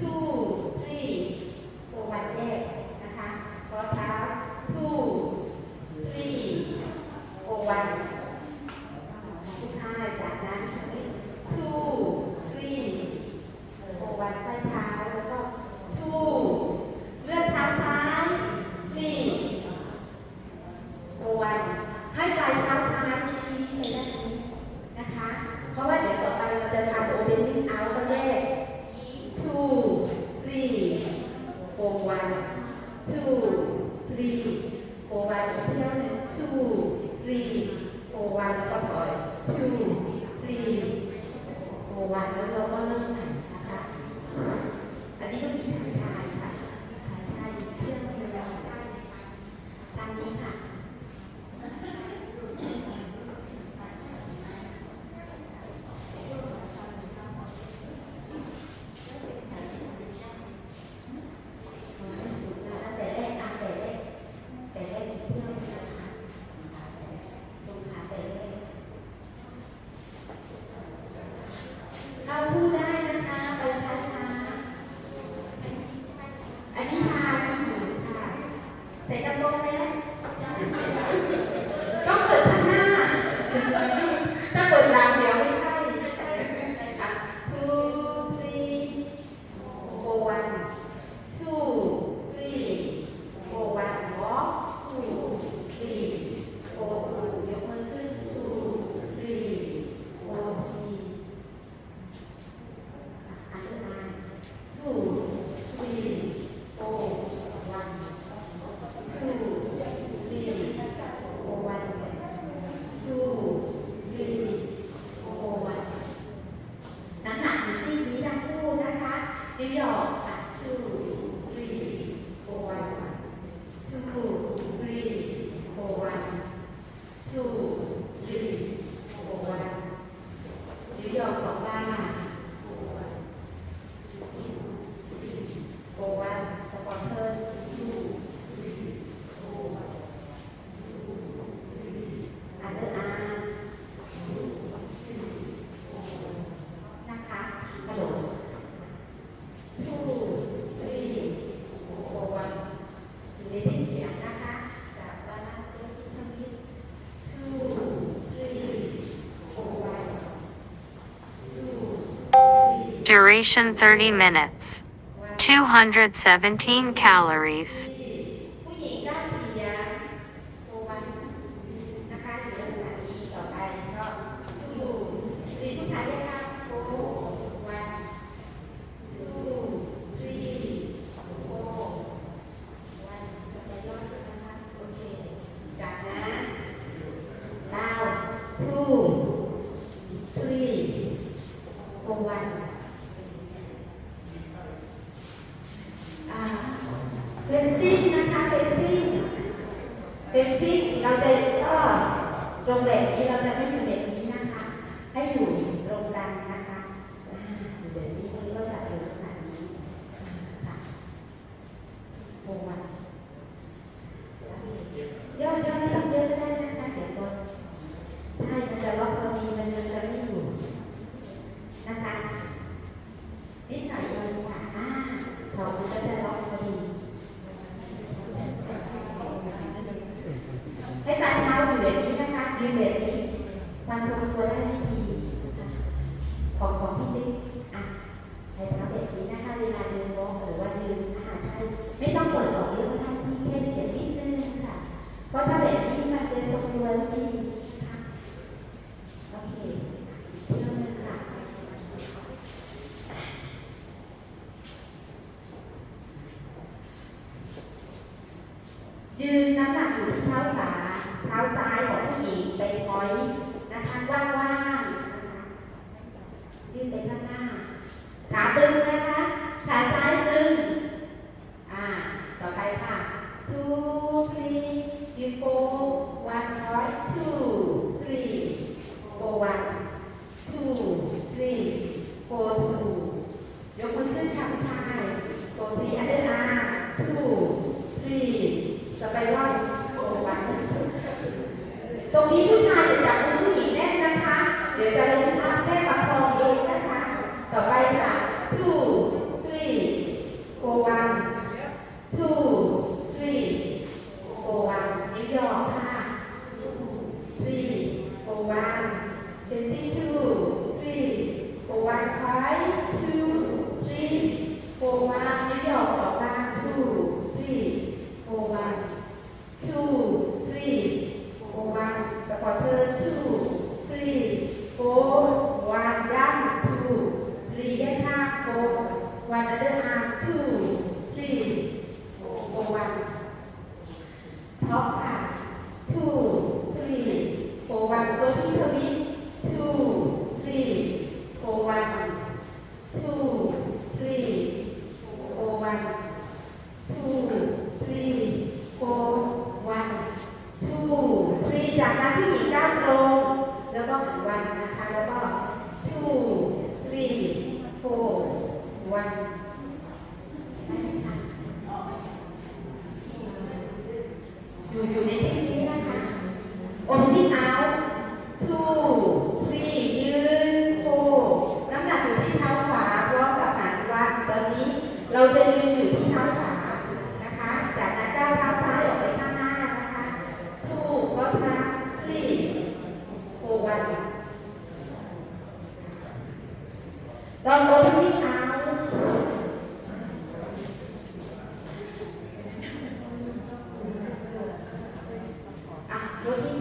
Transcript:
two three ตัววันแรกนะคะรอเท้า two three โอวันผู้ชายจากนั้น two three โอวันใต้เท้าแล้วก็ two เลื่อนเท้าซ้าย three โอวันให้ปลายเท้าซ้ายชี้ไปด้านนี้นะคะ เพราะว่าเดี๋ยวต่อไปเราจะทำ opening out ก็แยก two three four one two three four one อีกเที่ยวหนึ่ง two three four one แล้วก็ถอย two three four one แล้วเราก็เริ่มใหม่ Duration 30 minutes. 217 calories. นซิ่นะคะเป็นซิ่เป็นซิ่เราจะก็ตรงแบบนี้เราจะไม่อยู่แบบนี้นะคะ ให้อยู่ตรงกลางนะคะอ่าอยู่แบบนี้ตรงนี้ก็จะเป็นลักษณะนี้ค่ะโอ้วันย่อย่อไม่ต้องเยอะก็ได้นะคะเดี๋ยวก็ใช่มันจะล็อกพอดีมันมันจะไม่อยู่นะคะ นิดหน่อยเลยค่ะอ่าสองมันก็จะล็อกพอดี ให้ปลายเท้าอยู่แบบนี้นะคะ ยืนแบบนี้ความทรงตัวได้ไม่ดีของของพี่ติ๊กอะใช้เท้าแบบนี้นะคะเวลาเดินวอล์กหรือว่ายืนอ่าใช่ ไม่ต้องปิดออกเยอะท่าที่แค่เฉียงนิดนึงค่ะ เพราะถ้าแบบนี้มันจะทรงตัวไม่ดีค่ะโอเคเริ่มเลยค่ะยืนน้ำหนักอยู่ที่เท้าขวาาซ้ายของผู้หญิงไปพอยนะคะว่างๆนะคะยืนไปข้างหน้าขาตึง นี้ผู้ชายจะจับมือผู้หญิงแน่นนะคะ เดี๋ยวจะลงทับแม่ประคองเองนะคะ ต่อไปค่ะ two three four one two three four one นิ้วยอค่ะ three four one dancing two three four one five above, right above. Two, three, four, one. ตอ